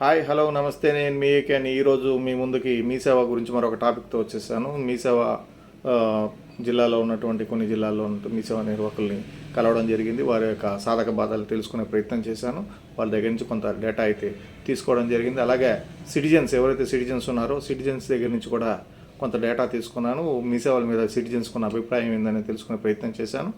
Hi hello నమస్తే. నేను మీ అని ఈరోజు మీ ముందుకి మీ సేవ గురించి మరొక టాపిక్తో వచ్చేసాను. మీ సేవ జిల్లాలో ఉన్నటువంటి కొన్ని జిల్లాల్లో ఉన్న మీ సేవ నిర్వాహకుల్ని కలవడం జరిగింది. వారి యొక్క సాధక బాధలు తెలుసుకునే ప్రయత్నం చేశాను. వాళ్ళ దగ్గర నుంచి కొంత డేటా అయితే తీసుకోవడం జరిగింది. అలాగే సిటిజన్స్ ఎవరైతే సిటిజన్స్ ఉన్నారో సిటిజన్స్ దగ్గర నుంచి కూడా కొంత డేటా తీసుకున్నాను. మీ సేవల మీద సిటిజన్స్ ఉన్న అభిప్రాయం ఏందని తెలుసుకునే ప్రయత్నం చేశాను.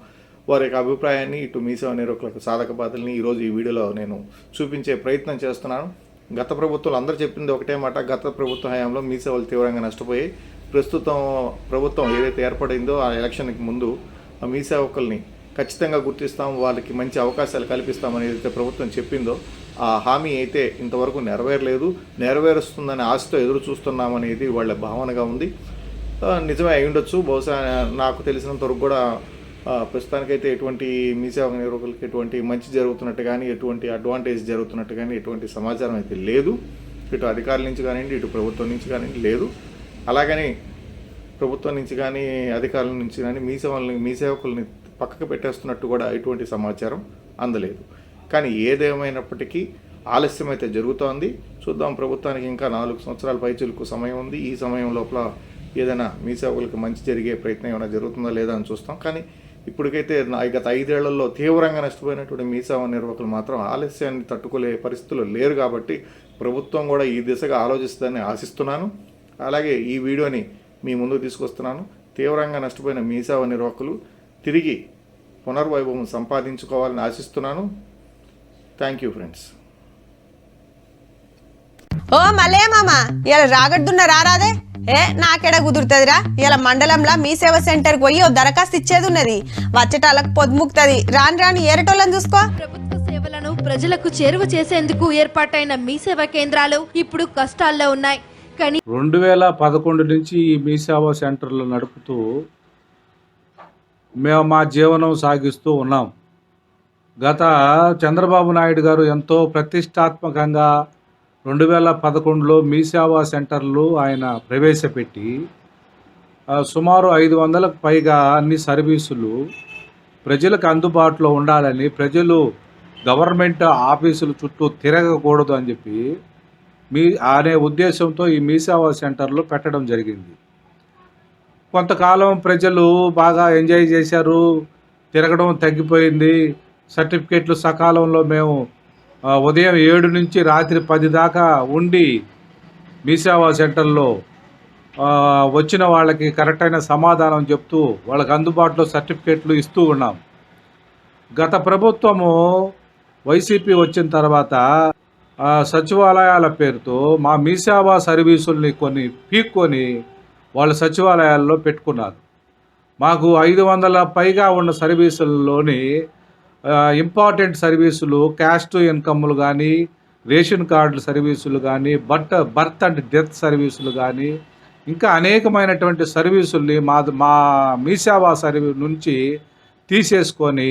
వారి యొక్క అభిప్రాయాన్ని ఇటు మీ సేవ నిర్వాహకులకు సాధక బాధల్ని ఈరోజు ఈ వీడియోలో నేను చూపించే ప్రయత్నం చేస్తున్నాను. గత ప్రభుత్వాలు అందరూ చెప్పింది ఒకటే మాట గత ప్రభుత్వ హయాంలో మీ సేవలు తీవ్రంగా నష్టపోయి ప్రస్తుతం ప్రభుత్వం ఏదైతే ఏర్పడిందో ఆ ఎలక్షన్కి ముందు మీ సేవకుల్ని ఖచ్చితంగా గుర్తిస్తాం వాళ్ళకి మంచి అవకాశాలు కల్పిస్తామని ఏదైతే ప్రభుత్వం చెప్పిందో ఆ హామీ అయితే ఇంతవరకు నెరవేరలేదు. నెరవేరుస్తుందనే ఆశతో ఎదురు చూస్తున్నామనేది వాళ్ళ భావనగా ఉంది. నిజమే అయి ఉండొచ్చు బహుశా నాకు తెలిసినంత వరకు కూడా ప్రస్తుతానికైతే ఎటువంటి మీ సేవ నిర్వాహకులకి ఎటువంటి మంచి జరుగుతున్నట్టు కానీ ఎటువంటి అడ్వాంటేజ్ జరుగుతున్నట్టు కానీ ఎటువంటి సమాచారం అయితే లేదు. ఇటు అధికారుల నుంచి కానివ్వండి ఇటు ప్రభుత్వం నుంచి కానివ్వండి లేదు. అలాగని ప్రభుత్వం నుంచి కానీ అధికారుల నుంచి కానీ మీ సేవల్ని మీ సేవకుల్ని పక్కకు పెట్టేస్తున్నట్టు కూడా ఎటువంటి సమాచారం అందలేదు. కానీ ఏదేమైనప్పటికీ ఆలస్యం అయితే జరుగుతోంది. చూద్దాం ప్రభుత్వానికి ఇంకా నాలుగు సంవత్సరాల పైచులకు సమయం ఉంది. ఈ సమయం లోపల ఏదైనా మీ సేవకులకు మంచి జరిగే ప్రయత్నం ఏమైనా జరుగుతుందా లేదా అని చూస్తాం. కానీ ఇప్పటికైతే నా- గత ఐదేళ్ళలో తీవ్రంగా నష్టపోయినటువంటి మీ నిర్వాహకులు మాత్రం ఆలస్యాన్ని తట్టుకోలే పరిస్థితులు లేరు కాబట్టి ప్రభుత్వం కూడా ఈ దిశగా ఆలోచిస్తుందని ఆశిస్తున్నాను. అలాగే ఈ వీడియోని మీ ముందుకు తీసుకొస్తున్నాను. తీవ్రంగా నష్టపోయిన మీ నిర్వాహకులు తిరిగి పునర్వైభవం సంపాదించుకోవాలని ఆశిస్తున్నాను. థ్యాంక్ యూ ఫ్రెండ్స్ ఓ మలే మామ ఇలా రాగడ్డున్న రారాదే? ఏ నాకెడ కుదురుతుందిరా? ఇలా మండలంలో మీ సేవ సెంటర్కి పోయి ఓ దరఖాస్తు ఇచ్చేది ఉన్నది. వచ్చేటాలకు పొద్దుముక్తది రాని రాని ఏరటోళ్ళని చూసుకో. ప్రభుత్వ సేవలను ప్రజలకు చేరువ చేసేందుకు ఏర్పాటైన మీ సేవా కేంద్రాలు ఇప్పుడు కష్టాల్లో ఉన్నాయి. కానీ రెండు వేల పదకొండు నుంచి ఈ మీ సేవా సెంటర్లు నడుపుతూ మేము మా జీవనం సాగిస్తూ ఉన్నాం. గత చంద్రబాబు నాయుడు గారు ఎంతో ప్రతిష్టాత్మకంగా రెండు వేల పదకొండులో మీ సేవా సెంటర్లు ఆయన ప్రవేశపెట్టి సుమారు ఐదు వందలకు పైగా అన్ని సర్వీసులు ప్రజలకు అందుబాటులో ఉండాలని ప్రజలు గవర్నమెంట్ ఆఫీసుల చుట్టూ తిరగకూడదు అని చెప్పి మీ అనే ఉద్దేశంతో ఈ మీ సేవా సెంటర్లు పెట్టడం జరిగింది. కొంతకాలం ప్రజలు బాగా ఎంజాయ్ చేశారు తిరగడం తగ్గిపోయింది. సర్టిఫికెట్లు సకాలంలో మేము ఉదయం ఏడు నుంచి రాత్రి పది దాకా ఉండి మీ సేవా సెంటర్లో వచ్చిన వాళ్ళకి కరెక్ట్ అయిన సమాధానం చెప్తూ వాళ్ళకి అందుబాటులో సర్టిఫికేట్లు ఇస్తూ ఉన్నాం. గత ప్రభుత్వము వైసీపీ వచ్చిన తర్వాత సచివాలయాల పేరుతో మా మీ సేవా సర్వీసుల్ని కొన్ని పీక్కొని వాళ్ళ సచివాలయాల్లో పెట్టుకున్నారు. మాకు ఐదు వందల పైగా ఉన్న సర్వీసుల్లోని ఇంపార్టెంట్ సర్వీసులు క్యాస్ట్ ఇన్కమ్లు కానీ రేషన్ కార్డుల సర్వీసులు కానీ బట్ బర్త్ అండ్ డెత్ సర్వీసులు కానీ ఇంకా అనేకమైనటువంటి సర్వీసుల్ని మా మా మీసేవా సర్వీస్ సర్వీ నుంచి తీసేసుకొని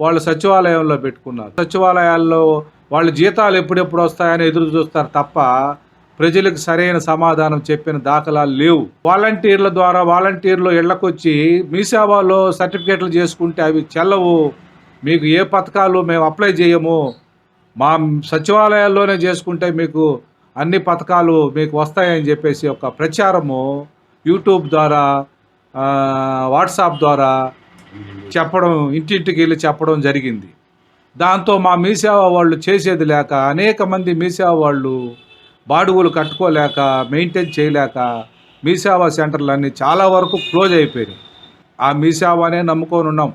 వాళ్ళు సచివాలయంలో పెట్టుకున్నారు. సచివాలయాల్లో వాళ్ళ జీతాలు ఎప్పుడెప్పుడు వస్తాయని ఎదురు చూస్తారు తప్ప ప్రజలకు సరైన సమాధానం చెప్పిన దాఖలాలు లేవు. వాలంటీర్ల ద్వారా వాలంటీర్లు ఇళ్ళకొచ్చి మీ సేవలో సర్టిఫికేట్లు చేసుకుంటే అవి చెల్లవు. మీకు ఏ పథకాలు మేము అప్లై చేయము మా సచివాలయాల్లోనే చేసుకుంటే మీకు అన్ని పథకాలు మీకు వస్తాయని చెప్పేసి ఒక ప్రచారము యూట్యూబ్ ద్వారా వాట్సాప్ ద్వారా చెప్పడం ఇంటింటికి వెళ్ళి చెప్పడం జరిగింది. దాంతో మా మీసేవ వాళ్ళు చేసేది లేక అనేక మంది మీసేవ వాళ్ళు బాడుగులు కట్టుకోలేక మెయింటైన్ చేయలేక మీ సెంటర్లన్నీ సెంటర్లు అన్నీ చాలా వరకు క్లోజ్ అయిపోయినాయి. ఆ మీసేవనే నమ్ముకొని ఉన్నాం.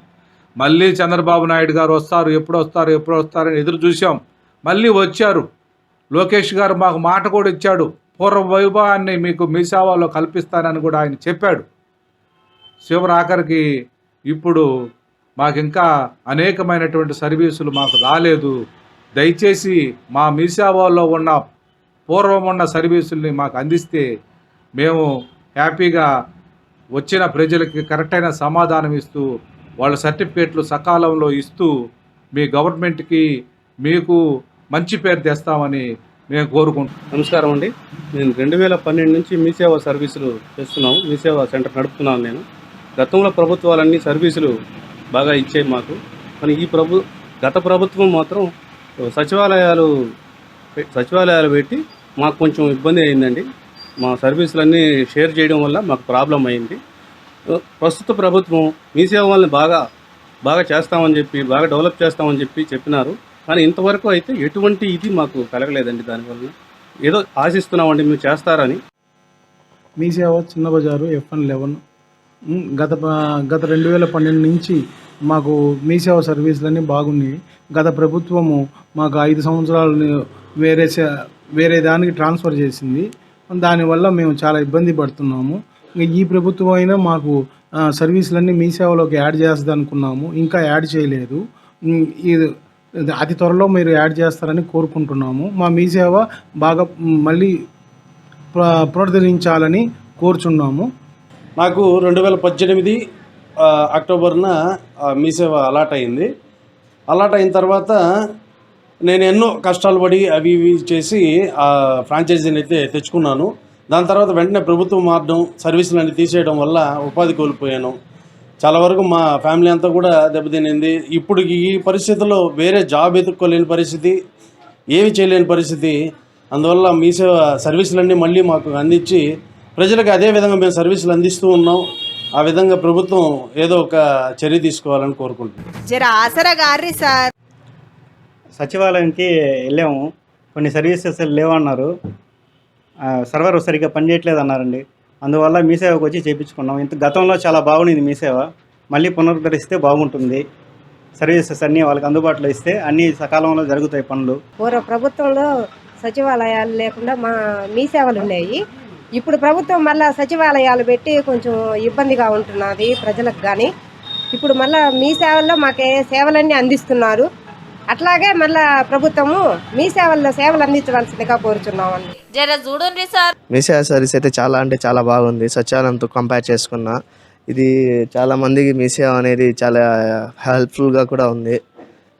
మళ్ళీ చంద్రబాబు నాయుడు గారు వస్తారు ఎప్పుడు వస్తారు ఎప్పుడు వస్తారని ఎదురు చూసాం మళ్ళీ వచ్చారు. లోకేష్ గారు మాకు మాట కూడా ఇచ్చాడు. పూర్వ వైభవాన్ని మీకు మీ కల్పిస్తానని కూడా ఆయన చెప్పాడు. చివరి ఆఖరికి ఇప్పుడు మాకు ఇంకా అనేకమైనటువంటి సర్వీసులు మాకు రాలేదు. దయచేసి మా మీ ఉన్న పూర్వం ఉన్న సర్వీసుల్ని మాకు అందిస్తే మేము హ్యాపీగా వచ్చిన ప్రజలకి కరెక్ట్ అయిన సమాధానం ఇస్తూ వాళ్ళ సర్టిఫికేట్లు సకాలంలో ఇస్తూ మీ గవర్నమెంట్కి మీకు మంచి పేరు తెస్తామని మేము కోరుకుంటున్నాం. నమస్కారం అండి. నేను రెండు వేల పన్నెండు నుంచి మీ సేవ సర్వీసులు చేస్తున్నాము. మీ సేవ సెంటర్ నడుపుతున్నాను నేను. గతంలో ప్రభుత్వాలన్నీ సర్వీసులు బాగా ఇచ్చాయి మాకు. కానీ ఈ ప్రభు గత ప్రభుత్వం మాత్రం సచివాలయాలు సచివాలయాలు పెట్టి మాకు కొంచెం ఇబ్బంది అయిందండి. మా సర్వీసులన్నీ షేర్ చేయడం వల్ల మాకు ప్రాబ్లం అయింది. ప్రస్తుత ప్రభుత్వం మీ సేవ వాళ్ళని బాగా బాగా చేస్తామని చెప్పి బాగా డెవలప్ చేస్తామని చెప్పి చెప్పినారు. కానీ ఇంతవరకు అయితే ఎటువంటి ఇది మాకు కలగలేదండి దానివల్ల ఏదో ఆశిస్తున్నామండి మేము చేస్తారని. మీ సేవ చిన్న బజారు ఎఫ్ఎన్ లెవెన్. గత గత రెండు వేల పన్నెండు నుంచి మాకు మీ సేవ సర్వీసులన్నీ బాగున్నాయి. గత ప్రభుత్వము మాకు ఐదు సంవత్సరాలు వేరే వేరే దానికి ట్రాన్స్ఫర్ చేసింది. దానివల్ల మేము చాలా ఇబ్బంది పడుతున్నాము. ఇంకా ఈ ప్రభుత్వం అయినా మాకు సర్వీసులన్నీ మీ సేవలోకి యాడ్ చేస్తుంది అనుకున్నాము ఇంకా యాడ్ చేయలేదు. ఇది అతి త్వరలో మీరు యాడ్ చేస్తారని కోరుకుంటున్నాము. మా మీ సేవ బాగా మళ్ళీ ప్ర- పునరుద్ధరించాలని కోరుచున్నాము. నాకు రెండు వేల పద్దెనిమిది అక్టోబర్న మీ సేవ అలాట్ అయింది. అలాట్ అయిన తర్వాత నేను ఎన్నో కష్టాలు పడి అవి ఇవి చేసి ఆ ఫ్రాంచైజీని అయితే తెచ్చుకున్నాను. దాని తర్వాత వెంటనే ప్రభుత్వం మారడం సర్వీసులన్నీ తీసేయడం వల్ల ఉపాధి కోల్పోయాను. చాలా వరకు మా ఫ్యామిలీ అంతా కూడా దెబ్బతినింది. ఇప్పుడు ఈ పరిస్థితుల్లో వేరే జాబ్ ఎదుర్కోలేని పరిస్థితి ఏమి చేయలేని పరిస్థితి. అందువల్ల మీ సేవ సర్వీసులన్నీ మళ్ళీ మాకు అందించి ప్రజలకు అదే విధంగా మేము సర్వీసులు అందిస్తూ ఉన్నాం. ఆ విధంగా ప్రభుత్వం ఏదో ఒక చర్య తీసుకోవాలని కోరుకుంటున్నాం. జర ఆసరా గారి సార్. సచివాలయంకి వెళ్ళాము. కొన్ని సర్వీసెస్ లేవన్నారు. సర్వర్ సరిగ్గా పనిచేయట్లేదు అన్నారండి అందువల్ల మీ సేవకు వచ్చి చేయించుకున్నాం ఇంత గతంలో చాలా బాగుండింది మీ సేవ. మళ్ళీ పునరుద్ధరిస్తే బాగుంటుంది. సర్వీసెస్ అన్నీ వాళ్ళకి అందుబాటులో ఇస్తే అన్నీ సకాలంలో జరుగుతాయి పనులు. పూర్వ ప్రభుత్వంలో సచివాలయాలు లేకుండా మా మీ సేవలు ఉన్నాయి. ఇప్పుడు ప్రభుత్వం మళ్ళా సచివాలయాలు పెట్టి కొంచెం ఇబ్బందిగా ఉంటున్నది ప్రజలకు కానీ ఇప్పుడు మళ్ళీ మీ సేవల్లో మాకే సేవలన్నీ అందిస్తున్నారు. అట్లాగే మళ్ళా ప్రభుత్వము మీ సేవల్లో సేవలు అందించవలసిందిగా కోరుచున్నామండి. జర చూడండి సార్. మీ సేవ సర్వీస్ అయితే చాలా అంటే చాలా బాగుంది. సచివాలయంతో కంపేర్ చేసుకున్నా ఇది చాలా మందికి మీ సేవ అనేది చాలా హెల్ప్ఫుల్గా కూడా ఉంది.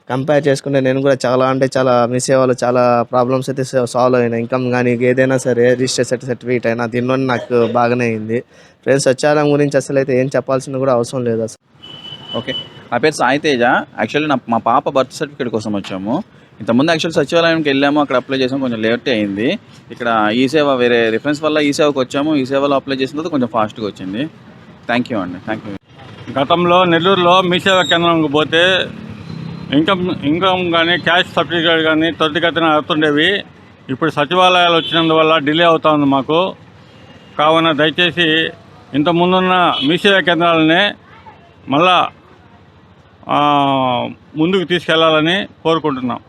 కంపేర్ చేసుకుంటే నేను కూడా చాలా అంటే చాలా మీ సేవలో చాలా ప్రాబ్లమ్స్ అయితే సాల్వ్ అయినాయి. ఇన్కమ్ కానీ ఏదైనా సరే రిజిస్టర్ సర్టిఫికేట్ అయినా దీనిలో నాకు బాగానే అయింది. ఫ్రెండ్స్ సచివాలయం గురించి అసలు అయితే ఏం చెప్పాల్సిన కూడా అవసరం లేదు అసలు. ఓకే నా పేరు సాయి తేజ యాక్చువల్లీ నా మా పాప బర్త్ సర్టిఫికేట్ కోసం వచ్చాము. ఇంతకుముందు యాక్చువల్ సచివాలయంకి వెళ్ళాము అక్కడ అప్లై చేసాము కొంచెం లేట్ అయింది. ఇక్కడ ఈ సేవ వేరే రిఫరెన్స్ వల్ల ఈ సేవకు వచ్చాము ఈ సేవలో అప్లై చేసిన తర్వాత కొంచెం ఫాస్ట్గా వచ్చింది. థ్యాంక్ యూ అండి థ్యాంక్ యూ గతంలో నెల్లూరులో మీ సేవ కేంద్రంకి పోతే ఇన్కమ్ ఇన్కమ్ కానీ క్యాష్ సర్టిఫికేట్ కానీ త్వరితగతిన అవుతుండేవి ఇప్పుడు సచివాలయాలు వచ్చినందువల్ల డిలే అవుతా ఉంది మాకు. కావున దయచేసి ఇంతకుముందున్న మీసేవ మీ కేంద్రాలనే మళ్ళా ముందుకు తీసుకెళ్ళాలని కోరుకుంటున్నాం.